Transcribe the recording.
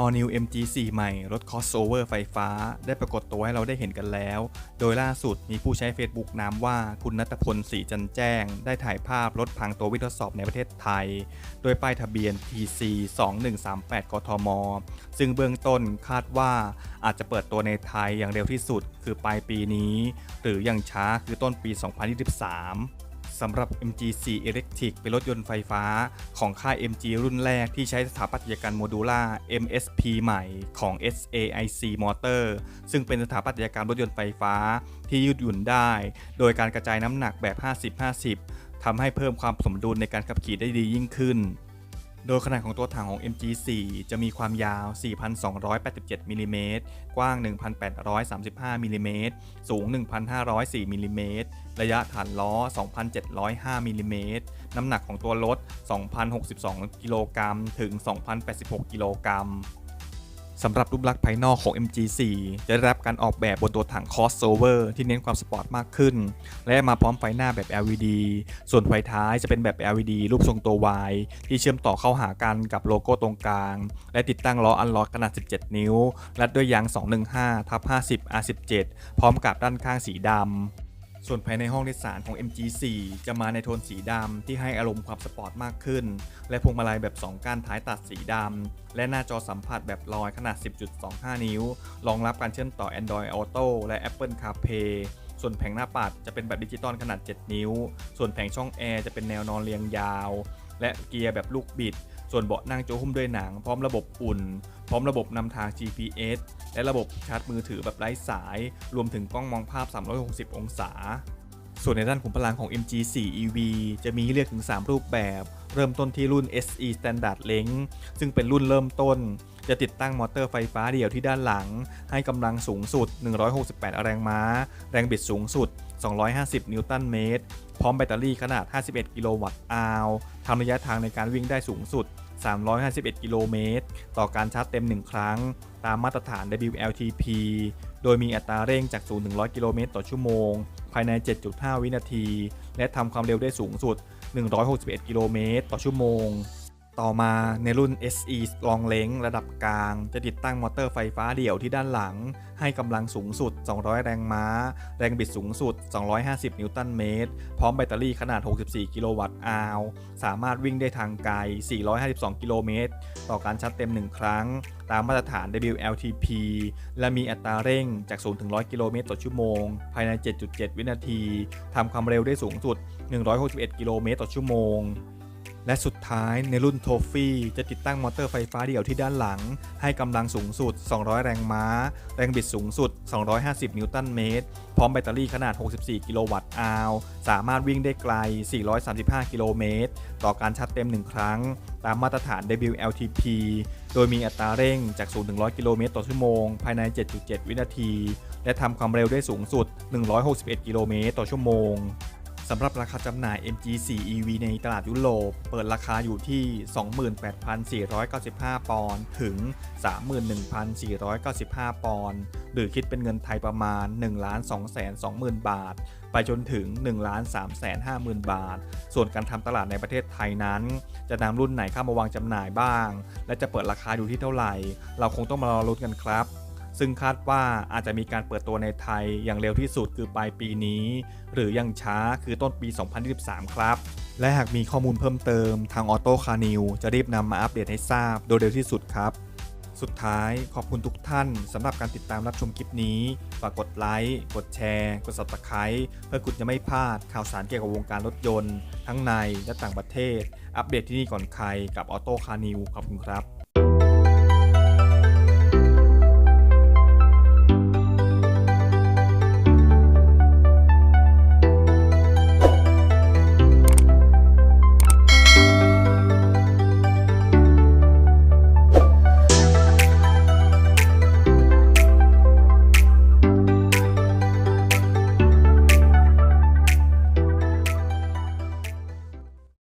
All New MG4 ใหม่ รถ crossover ไฟฟ้า ได้ปรากฏตัวให้เราได้เห็นกันแล้ว โดยล่าสุดมีผู้ใช้ Facebook นามว่าคุณนัทพลศรีจันแจ้ง ได้ถ่ายภาพรถพังตัววิทดสอบในประเทศไทย โดยป้ายทะเบียน TC 2138 กทม ซึ่งเบื้องต้นคาดว่าอาจจะเปิดตัวในไทยอย่างเร็วที่สุด คือปลายปีนี้ หรืออย่างช้าคือต้นปี 2023 สำหรับ MG4 Electric เป็นรถยนต์ไฟฟ้าของค่าย MG รุ่นแรกที่ใช้สถาปัตยกรรมโมดูล่า MSP ใหม่ของ SAIC Motor ซึ่งเป็นสถาปัตยกรรมรถยนต์ไฟฟ้าที่ยืดหยุ่นได้ โดยการกระจายน้ำหนักแบบ 50-50ทำให้เพิ่มความสมดุลในการขับขี่ได้ดียิ่งขึ้น โดยขนาดของตัวถังของ MG4 จะมีความยาว 4,287มิลลิเมตรกว้าง 1,835มิลลิเมตรสูง 1,504มิลลิเมตรระยะฐานล้อ 2,705มิลลิเมตรน้ำหนักของตัวรถ 2,062 กิโลกรัมถึง 2,086 กิโลกรัม สำหรับรูปลักษณ์ภายนอกของ MG4 จะได้รับการออกแบบบนตัวถัง crossover ที่เน้นความสปอร์ตมากขึ้น และมาพร้อมไฟหน้าแบบ LED ส่วนไฟท้ายจะเป็นแบบ LED รูปทรงตัว Y ที่เชื่อมต่อเข้าหากันกับโลโก้ตรงกลาง และติดตั้งล้ออันล็อกขนาด 17 นิ้วและด้วยยาง 215/50 R17 พร้อมกับด้านข้างสีดำ ส่วนภายในห้องโดยสารของ MG4 จะมาในโทนสีดำที่ให้อารมณ์ความสปอร์ตมากขึ้น และพวงมาลัยแบบ 2ก้านท้ายตัดสีดำ และหน้าจอสัมผัสแบบลอยขนาด 10.25 นิ้ว รองรับการเชื่อมต่อ Android Auto และ Apple CarPlay ส่วนแผงหน้าปัดจะเป็นแบบดิจิตอลขนาด 7 นิ้ว ส่วนแผงช่องแอร์จะเป็นแนวนอนเรียงยาว และเกียร์แบบลูกบิด ส่วนเบาะนั่งโจหุ้มด้วยหนัง พร้อมระบบอุ่น พร้อมระบบนำทาง GPS และระบบชาร์จมือถือแบบไร้สาย รวมถึงกล้องมองภาพ 360 องศา ส่วนในด้านขุมพลังของ MG4 EV จะมีเลือกถึง 3 รูปแบบ เริ่มต้นที่รุ่น SE Standard Length ซึ่งเป็นรุ่นเริ่มต้น จะติดตั้งมอเตอร์ไฟฟ้าเดี่ยวที่ด้านหลัง ให้กำลังสูงสุด 168 แรงม้า แรงบิดสูงสุด 250 นิวตันเมตรพร้อมแบตเตอรี่ขนาด 51 กิโลวัตต์อาวทำระยะทางในการวิ่งได้สูงสุด 351 กิโลเมตร ต่อการชาร์จเต็ม 1 ครั้ง ตามมาตรฐาน WLTP โดยมีอัตราเร่งจาก0ถึง100 กิโลเมตรต่อชั่วโมง ภายใน 7.5 วินาที และทำความเร็วได้สูงสุด 161 กิโลเมตรต่อชั่วโมง ต่อมาในรุ่น SE Long Range ระดับกลาง จะติดตั้งมอเตอร์ไฟฟ้าเดี่ยวที่ด้านหลัง ให้กำลังสูงสุด 200 แรงม้า แรงบิดสูงสุด 250 นิวตันเมตร พร้อมแบตเตอรี่ขนาด 64 กิโลวัตต์อาวสามารถวิ่งได้ทางไกล 452 กิโลเมตร ต่อการชาร์จเต็ม 1 ครั้ง ตามมาตรฐาน WLTP และมีอัตราเร่งจาก 0 ถึง 100 กิโลเมตรต่อชั่วโมง ภายใน 7.7 วินาทีทำความเร็วได้สูงสุด 161 กิโลเมตรต่อชั่วโมง และสุดท้ายในรุ่นโทฟี่จะติดตั้งมอเตอร์ไฟฟ้าเดี่ยวที่ด้านหลัง ให้กำลังสูงสุด 200 แรงม้า แรงบิดสูงสุด 250 นิวตันเมตร พร้อมแบตเตอรี่ขนาด 64 กิโลวัตต์อาว สามารถวิ่งได้ไกล 435 กิโลเมตร ต่อการชาร์จเต็ม 1 ครั้ง ตามมาตรฐาน WLTP โดยมีอัตราเร่งจาก 0 ถึง 100 กิโลเมตรต่อชั่วโมง ภายใน 7.7 วินาที และทำความเร็วได้สูงสุด 161 กิโลเมตรต่อชั่วโมงำหรับราคาจำหน่าย MG4 EV ในตลาดยุโรป เปิดราคาอยู่ที่ 28,495 ปอนด์ถึง 31,495 ปอนด์หรือคิดเป็นเงินไทยประมาณ 1,220,000 บาท ไปจนถึง 1,350,000 บาท ส่วนการทำตลาดในประเทศไทยนั้น จะนำรุ่นไหนเข้ามาวางจำหน่ายบ้าง และจะเปิดราคาอยู่ที่เท่าไหร่ เราคงต้องมารอลุ้นกันครับ ซึ่งคาดว่าอาจจะมีการเปิดตัวในไทยอย่างเร็วที่สุดคือปลายปีนี้ หรือยังช้าคือต้นปี 2023 ครับ และหากมีข้อมูลเพิ่มเติมทางออโต้คานิวจะรีบนำมาอัปเดตให้ทราบโดยเร็วที่สุดครับ สุดท้ายขอบคุณทุกท่านสำหรับการติดตามรับชมคลิปนี้ ฝากกดไลค์กดแชร์ กด subscribe เพื่อคุณจะไม่พลาดข่าวสารเกี่ยวกับวงการรถยนต์ ทั้งในและต่างประเทศ อัปเดตที่นี่ก่อนใครกับออโต้คานิวขอบคุณครับ